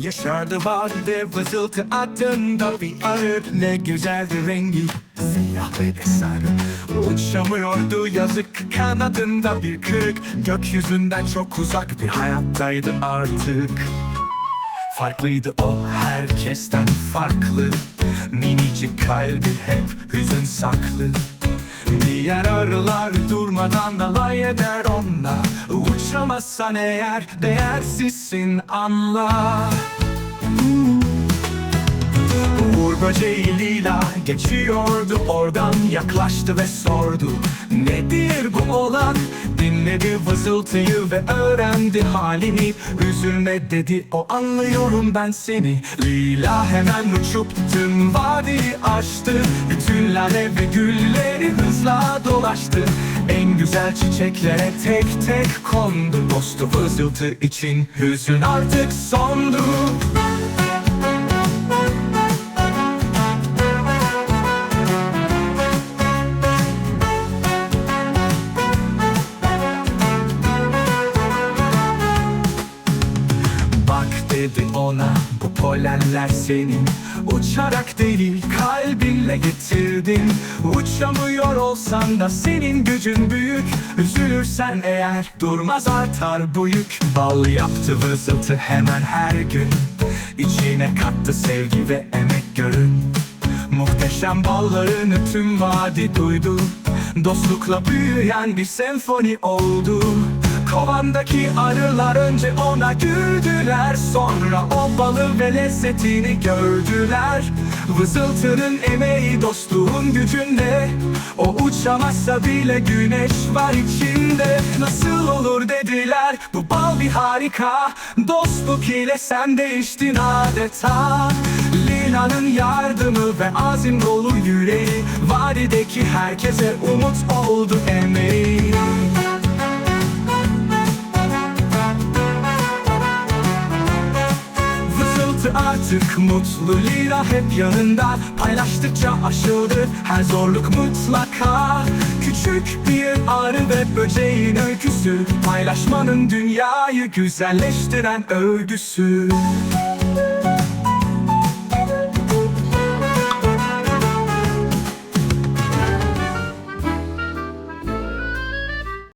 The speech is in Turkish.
Yaşardı vardı vızıltı adında bir arı Ne güzeldi rengi. Siyah ve sarı Uçamıyordu yazık kanadında bir kırık. Gökyüzünden çok uzak bir hayattaydı artık. Farklıydı o herkesten farklı. Minicik kalbi hep hüzün saklı. Diğer arılar durmadan alay eder onunla Uçamazsan eğer değersizsin anla. Uğur böceği lila geçiyordu oradan yaklaştı ve sordu. Nedir bu olan? Dinledi vızıltıyı ve öğrendi halini. Üzülme dedi o anlıyorum ben seni. Lila hemen uçup tüm vadiyi aştı Bütün lale ve gülleri hızla dolaştı. En güzel çiçeklere tek tek kondu. Dostu vızıltı için hüzün artık sondu dedi ona. Bu polenler senin. Uçarak değil kalbinle getirdin. Uçamıyor olsan da senin gücün büyük. Üzülürsen eğer durmaz artar bu yük. Bal yaptı vızıltı hemen her gün. İçine kattı sevgi ve emek görün. Muhteşem ballarını tüm vadi duydu. Dostlukla büyüyen bir senfoni oldu Kovandaki arılar önce ona güldüler Sonra o balı ve lezzetini gördüler. Vızıltının emeği dostluğun gücünde O uçamazsa bile güneş var içinde. Nasıl olur dediler bu bal bir harika. Dostluk ile sen değiştin adeta. Lina'nın yardımı ve azim dolu yüreği Vadideki herkese umut oldu emeği Artık mutlu Lila hep yanında. Paylaştıkça aşıldı her zorluk mutlaka. Küçük bir arı ve böceğin öyküsü. Paylaşmanın dünyayı güzelleştiren övgüsü